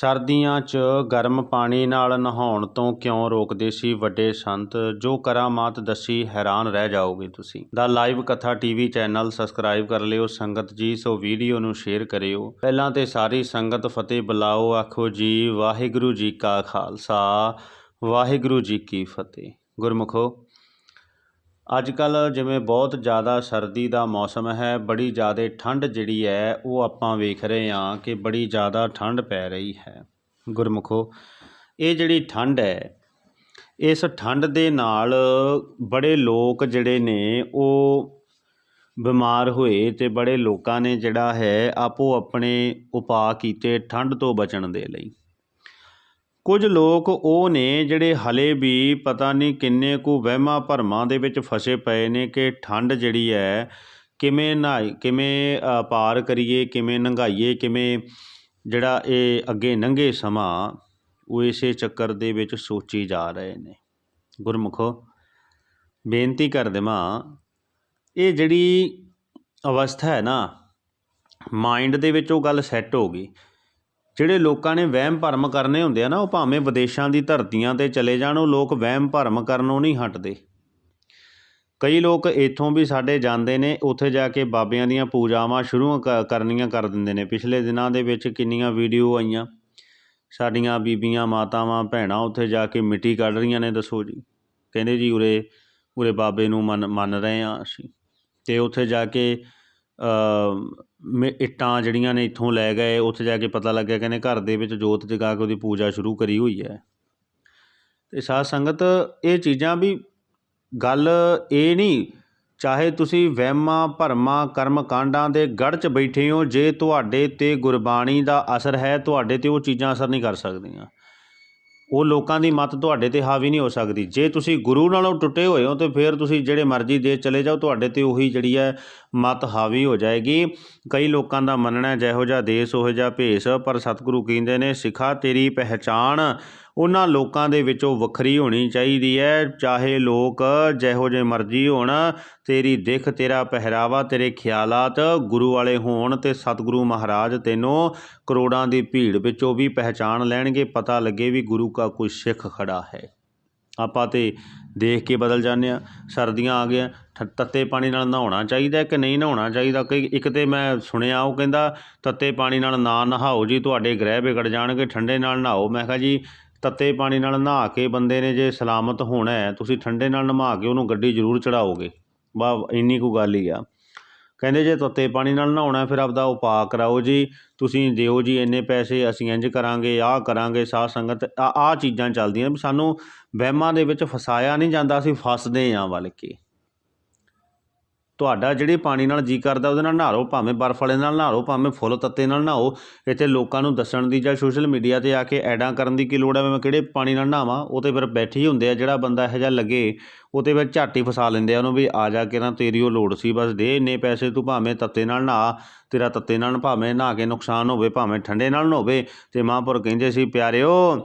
ਸਰਦੀਆਂ 'ਚ ਗਰਮ ਪਾਣੀ ਨਾਲ ਨਹਾਉਣ ਤੋਂ ਕਿਉਂ ਰੋਕਦੇ ਸੀ ਵੱਡੇ ਸੰਤ? ਜੋ ਕਰਾਮਾਤ ਦੱਸੀ ਹੈਰਾਨ ਰਹਿ ਜਾਓਗੇ ਤੁਸੀਂ। ਦਾ ਲਾਈਵ ਕਥਾ ਟੀਵੀ ਚੈਨਲ ਸਬਸਕ੍ਰਾਈਬ ਕਰ ਲਿਓ, ਸੰਗਤ ਜੀ, ਸੋ ਵੀਡੀਓ ਨੂੰ ਸ਼ੇਅਰ ਕਰਿਓ। ਪਹਿਲਾਂ ਤੇ ਸਾਰੀ ਸੰਗਤ ਫਤਿਹ ਬੁਲਾਓ, ਆਖੋ ਜੀ, ਵਾਹਿਗੁਰੂ ਜੀ ਕਾ ਖਾਲਸਾ, ਵਾਹਿਗੁਰੂ ਜੀ ਕੀ ਫਤਿਹ। ਗੁਰਮੁਖੋ ਅੱਜ ਕੱਲ ਜਿਵੇਂ ਬਹੁਤ ਜ਼ਿਆਦਾ ਸਰਦੀ ਦਾ ਮੌਸਮ ਹੈ, ਬੜੀ ਜ਼ਿਆਦਾ ਠੰਡ ਜਿਹੜੀ ਹੈ, ਉਹ ਆਪਾਂ ਵੇਖ ਰਹੇ ਹਾਂ ਕਿ ਬੜੀ ਜ਼ਿਆਦਾ ਠੰਡ ਪੈ ਰਹੀ ਹੈ। ਗੁਰਮੁਖੋ, ਇਹ ਜਿਹੜੀ ਠੰਡ ਹੈ, ਇਸ ਠੰਡ ਦੇ ਨਾਲ ਬੜੇ ਲੋਕ ਜਿਹੜੇ ਨੇ, ਉਹ ਬਿਮਾਰ ਹੋਏ ਤੇ ਬੜੇ ਲੋਕਾਂ ਨੇ ਜਿਹੜਾ ਹੈ ਆਪੋ ਆਪਣੇ ਉਪਾਅ ਕੀਤੇ ਠੰਡ ਤੋਂ ਬਚਣ ਦੇ ਲਈ। ਕੁਝ ਲੋਕ ਉਹ ਨੇ ਜਿਹੜੇ ਹਲੇ ਵੀ ਪਤਾ ਨਹੀਂ ਕਿੰਨੇ ਕੁ ਵਹਿਮਾਂ ਭਰਮਾਂ ਦੇ ਵਿੱਚ ਫਸੇ ਪਏ ਨੇ ਕਿ ਠੰਡ ਜਿਹੜੀ ਹੈ ਕਿਵੇਂ ਨਹਾਈ, ਕਿਵੇਂ ਪਾਰ ਕਰੀਏ, ਕਿਵੇਂ ਨੰਗਾਈਏ, ਕਿਵੇਂ ਜਿਹੜਾ ਇਹ ਅੱਗੇ ਲੰਘੇ ਸਮਾਂ ਉਹ ਇਸੇ ਚੱਕਰ ਦੇ ਵਿੱਚ ਸੋਚੀ ਜਾ ਰਹੇ ਨੇ। ਗੁਰਮੁਖੋ, ਬੇਨਤੀ ਕਰ ਦੇਵਾਂ, ਇਹ ਜਿਹੜੀ ਅਵਸਥਾ ਹੈ ਨਾ ਮਾਈਂਡ ਦੇ ਵਿੱਚ ਉਹ ਗੱਲ ਸੈੱਟ ਹੋ ਗਈ। ਜਿਹੜੇ ਲੋਕਾਂ ਨੇ ਵਹਿਮ ਭਰਮ ਕਰਨੇ ਹੁੰਦੇ ਆ ਨਾ, ਉਹ ਭਾਵੇਂ ਵਿਦੇਸ਼ਾਂ ਦੀ ਧਰਤੀਆਂ ਤੇ ਚਲੇ ਜਾਣ, ਉਹ ਲੋਕ ਵਹਿਮ ਭਰਮ ਕਰਨੋਂ ਨਹੀਂ ਹਟਦੇ। ਕਈ ਲੋਕ ਇੱਥੋਂ ਵੀ ਸਾਡੇ ਜਾਂਦੇ ਨੇ, ਉੱਥੇ ਜਾ ਕੇ ਬਾਬਿਆਂ ਦੀਆਂ ਪੂਜਾਵਾਂ ਸ਼ੁਰੂ ਕ- ਕਰਨੀਆਂ ਕਰ ਦਿੰਦੇ ਨੇ। ਪਿਛਲੇ ਦਿਨਾਂ ਦੇ ਵਿੱਚ ਕਿੰਨੀਆਂ ਵੀਡੀਓ ਆਈਆਂ। ਸਾਡੀਆਂ ਬੀਬੀਆਂ, ਮਾਤਾਵਾਂ, ਭੈਣਾਂ ਉੱਥੇ ਜਾ ਕੇ ਮਿੱਟੀ ਕੱਢ ਰਹੀਆਂ ਨੇ, ਦੱਸੋ ਜੀ। ਕਹਿੰਦੇ ਜੀ, ਉਰੇ ਉਰੇ ਬਾਬੇ ਨੂੰ ਮੰਨ ਮੰਨ ਰਹੇ ਆ ਅਸੀਂ। ਤੇ ਉੱਥੇ ਜਾ ਕੇ ਮ- ਇੱਟਾਂ ਜਿਹੜੀਆਂ ਨੇ ਇੱਥੋਂ ਲੈ ਗਏ, ਉੱਥੇ ਜਾ ਕੇ ਪਤਾ ਲੱਗਿਆ ਕਹਿੰਦੇ ਘਰ ਦੇ ਵਿੱਚ ਜੋਤ ਜਗਾ ਕੇ ਉਹਦੀ ਪੂਜਾ ਸ਼ੁਰੂ ਕਰੀ ਹੋਈ ਹੈ। ਅਤੇ ਸਾਧ ਸੰਗਤ, ਇਹ ਚੀਜ਼ਾਂ ਵੀ ਗੱਲ ਇਹ ਨਹੀਂ, ਚਾਹੇ ਤੁਸੀਂ ਵਹਿਮਾਂ, ਭਰਮਾਂ ਕਰਮ ਕਾਂਡਾਂ ਦੇ ਗੜ 'ਚ ਬੈਠੇ ਹੋ, ਜੇ ਤੁਹਾਡੇ ਤੇ ਗੁਰਬਾਣੀ ਦਾ ਅਸਰ ਹੈ, ਤੁਹਾਡੇ ਤੇ ਉਹ ਚੀਜ਼ਾਂ ਅਸਰ ਨਹੀਂ ਕਰ ਸਕਦੀਆਂ। ਉਹ ਲੋਕਾਂ ਦੀ ਮਤ ਤੁਹਾਡੇ ਤੇ ਹਾਵੀ ਨਹੀਂ ਹੋ ਸਕਦੀ। ਜੇ ਤੁਸੀਂ ਗੁਰੂ ਨਾਲੋਂ ਟੁੱਟੇ ਹੋਏ ਹੋ, ਤੇ ਫਿਰ ਤੁਸੀਂ ਜਿਹੜੇ ਮਰਜ਼ੀ ਦੇ ਚਲੇ ਜਾਓ, ਤੁਹਾਡੇ ਤੇ ਉਹੀ ਜਿਹੜੀ ਹੈ ਮਤ ਹਾਵੀ ਹੋ ਜਾਏਗੀ। ਕਈ ਲੋਕਾਂ ਦਾ ਮੰਨਣਾ ਜਿਹੋ ਜਿਹਾ ਦੇਸ਼, ਉਹੋ ਜਿਹਾ ਭੇਸ, ਪਰ ਸਤਿਗੁਰੂ ਕਹਿੰਦੇ ਨੇ, ਸਿਖਾ ਤੇਰੀ ਪਹਿਚਾਣ। ਉਹਨਾਂ ਲੋਕਾਂ ਦੇ ਵਿੱਚੋਂ ਵੱਖਰੀ ਹੋਣੀ ਚਾਹੀਦੀ ਹੈ। ਚਾਹੇ ਲੋਕ ਜਿਹੋ ਜਿਹੇ ਮਰਜ਼ੀ ਹੋਣ, ਤੇਰੀ ਦਿੱਖ, ਤੇਰਾ ਪਹਿਰਾਵਾ, ਤੇਰੇ ਖਿਆਲਾਤ ਗੁਰੂ ਵਾਲੇ ਹੋਣ ਤੇ ਸਤਿਗੁਰੂ ਮਹਾਰਾਜ ਤੈਨੂੰ ਕਰੋੜਾਂ ਦੀ ਭੀੜ ਵਿੱਚੋਂ ਵੀ ਪਹਿਚਾਣ ਲੈਣਗੇ, ਪਤਾ ਲੱਗੇ ਵੀ ਗੁਰੂ ਕਾ ਕੋਈ ਸਿੱਖ ਖੜਾ ਹੈ। ਆਪਾਂ ਤੇ ਦੇਖ ਕੇ ਬਦਲ ਜਾਂਦੇ ਆ ਸਰਦੀਆਂ ਆ ਗਈਆਂ, ਠ- ਤੱਤੇ ਪਾਣੀ ਨਾਲ ਨਹਾਉਣਾ ਚਾਹੀਦਾ ਕਿ ਨਹੀਂ ਨਹਾਉਣਾ ਚਾਹੀਦਾ? ਕਈ, ਇੱਕ ਤੇ ਮੈਂ ਸੁਣਿਆ ਉਹ ਕਹਿੰਦਾ, ਤੱਤੇ ਪਾਣੀ ਨਾਲ ਨਾ ਨਹਾਓ ਜੀ, ਤੁਹਾਡੇ ਗ੍ਰਹਿ ਵਿਗੜ ਜਾਣਗੇ, ਠੰਡੇ ਨਾਲ ਨਹਾਓ। ਮੈਂ ਕਿਹਾ ਜੀ ਤੱਤੇ ਪਾਣੀ ਨਾਲ ਨਹਾ ਕੇ ਬੰਦੇ ਨੇ ਜੇ ਸਲਾਮਤ ਹੋਣਾ ਹੈ, ਤੁਸੀਂ ਠੰਡੇ ਨਾਲ ਨਹਾ ਕੇ ਉਹਨੂੰ ਗੱਡੀ ਜ਼ਰੂਰ ਚੜਾਓਗੇ। ਬਾ, ਇੰਨੀ ਕੁ ਗੱਲ ਹੀ ਆ। ਕਹਿੰਦੇ ਜੇ ਤੱਤੇ ਪਾਣੀ ਨਾਲ ਨਹਾਉਣਾ ਫਿਰ ਆਪਦਾ ਉਪਾਅ ਕਰਾਓ ਜੀ। ਤੁਸੀਂ ਦਿਓ ਜੀ, ਇੰਨੇ ਪੈਸੇ ਅਸੀਂ ਇੰਜ ਕਰਾਂਗੇ, ਆਹ ਕਰਾਂਗੇ ਸਾਧ ਸੰਗਤ, ਆ, ਆਹ ਚੀਜ਼ਾਂ ਚੱਲਦੀਆਂ। ਵੀ ਸਾਨੂੰ ਵਹਿਮਾਂ ਦੇ ਵਿੱਚ ਫਸਾਇਆ ਨਹੀਂ ਜਾਂਦਾ, ਅਸੀਂ ਫਸਦੇ ਆਂ ਵੱਲ ਕੇ ਤੁਹਾਡਾ ਜਿਹੜੇ ਪਾਣੀ ਨਾਲ ਜੀ ਕਰਦਾ, ਉਹਦੇ ਨਾਲ ਨਹਾਓ ਭਾਵੇਂ ਬਰਫ਼ ਵਾਲੇ ਨਾਲ ਨਹਾਓ ਭਾਵੇਂ ਫੁੱਲ ਤੱਤੇ ਨਾਲ ਨਹਾਓ। ਇੱਥੇ ਲੋਕਾਂ ਨੂੰ ਦੱਸਣ ਦੀ ਜਾਂ ਸੋਸ਼ਲ ਮੀਡੀਆ ਤੇ ਆ ਕੇ ਐਡਾਂ ਕਰਨ ਦੀ ਕੀ ਲੋੜ ਹੈ? ਵੀ ਮੈਂ ਕਿਹੜੇ ਪਾਣੀ ਨਾਲ ਨਹਾਵਾਂ? ਉਹ ਤੇ ਫਿਰ ਬੈਠੇ ਹੀ ਹੁੰਦੇ ਆ, ਜਿਹੜਾ ਬੰਦਾ ਇਹੋ ਜਿਹਾ ਲੱਗੇ, ਉਹ ਤੇ ਫਿਰ ਝਾਟੀ ਫਸਾ ਲੈਂਦੇ ਆ ਉਹਨੂੰ ਵੀ, ਆ ਜਾ ਕੇ ਨਾ, ਤੇਰੀ ਉਹ ਲੋੜ ਸੀ, ਬਸ ਦੇ, ਇੰਨੇ ਪੈਸੇ ਤੂੰ ਭਾਵੇਂ ਤੱਤੇ ਨਾਲ ਨਹਾ, ਤੇਰਾ ਤੱਤੇ ਨਾਲ ਭਾਵੇਂ ਨਹਾ ਕੇ ਨੁਕਸਾਨ ਹੋਵੇ, ਭਾਵੇਂ ਠੰਡੇ ਨਾਲ ਨਾ ਹੋਵੇ ਤੇ ਮਹਾਂਪੁਰ ਕਹਿੰਦੇ ਸੀ, ਪਿਆਰਿਓ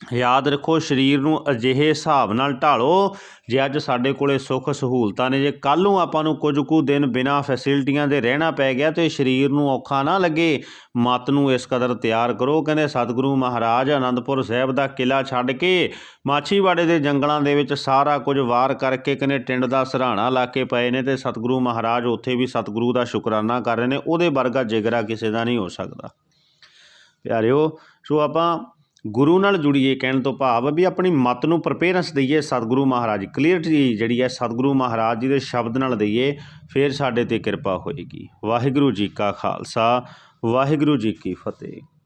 ਯਾਦ ਰੱਖੋ, ਸਰੀਰ ਨੂੰ ਅਜਿਹੇ ਹਿਸਾਬ ਨਾਲ ਢਾਲੋ ਜੇ ਅੱਜ ਸਾਡੇ ਕੋਲੇ ਸੁੱਖ ਸਹੂਲਤਾਂ ਨੇ, ਜੇ ਕੱਲ ਨੂੰ ਆਪਾਂ ਨੂੰ ਕੁਝ ਕੁ ਦਿਨ ਬਿਨਾਂ ਫੈਸਿਲਿਟੀਆਂ ਦੇ ਰਹਿਣਾ ਪੈ ਗਿਆ ਤੇ ਸਰੀਰ ਨੂੰ ਔਖਾ ਨਾ ਲੱਗੇ, ਮਤ ਨੂੰ ਇਸ ਕਦਰ ਤਿਆਰ ਕਰੋ। ਕਹਿੰਦੇ ਸਤਿਗੁਰੂ ਮਹਾਰਾਜ ਆਨੰਦਪੁਰ ਸਾਹਿਬ ਦਾ ਕਿਲਾ ਛੱਡ ਕੇ ਮਾਛੀਵਾੜੇ ਦੇ ਜੰਗਲਾਂ ਦੇ ਵਿੱਚ ਸਾਰਾ ਕੁਝ ਵਾਰ ਕਰਕੇ ਕਹਿੰਦੇ ਟਿੰਡ ਦਾ ਸਰਾਣਾ ਲਾ ਕੇ ਪਏ ਨੇ ਤੇ ਸਤਿਗੁਰੂ ਮਹਾਰਾਜ ਉੱਥੇ ਵੀ ਸਤਿਗੁਰੂ ਦਾ ਸ਼ੁਕਰਾਨਾ ਕਰ ਰਹੇ ਨੇ, ਉਹਦੇ ਵਰਗਾ ਜਿਗਰਾ ਕਿਸੇ ਦਾ ਨਹੀਂ ਹੋ ਸਕਦਾ। ਪਿਆਰਿਓ, ਸੋ ਆਪਾਂ ਗੁਰੂ ਨਾਲ ਜੁੜੀਏ ਕਹਿਣ ਤੋਂ ਭਾਵ ਵੀ ਆਪਣੀ ਮਤ ਨੂੰ ਪ੍ਰਪੇਰੈਂਸ ਦਈਏ, ਸਤਿਗੁਰੂ ਮਹਾਰਾਜ। ਕਲੀਅਰਟੀ ਜਿਹੜੀ ਹੈ, ਸਤਿਗੁਰੂ ਮਹਾਰਾਜ ਜੀ ਦੇ ਸ਼ਬਦ ਨਾਲ ਦਈਏ, ਫਿਰ ਸਾਡੇ ਤੇ ਕਿਰਪਾ ਹੋਏਗੀ। ਵਾਹਿਗੁਰੂ ਜੀ ਕਾ ਖਾਲਸਾ, ਵਾਹਿਗੁਰੂ ਜੀ ਕੀ ਫਤਿਹ।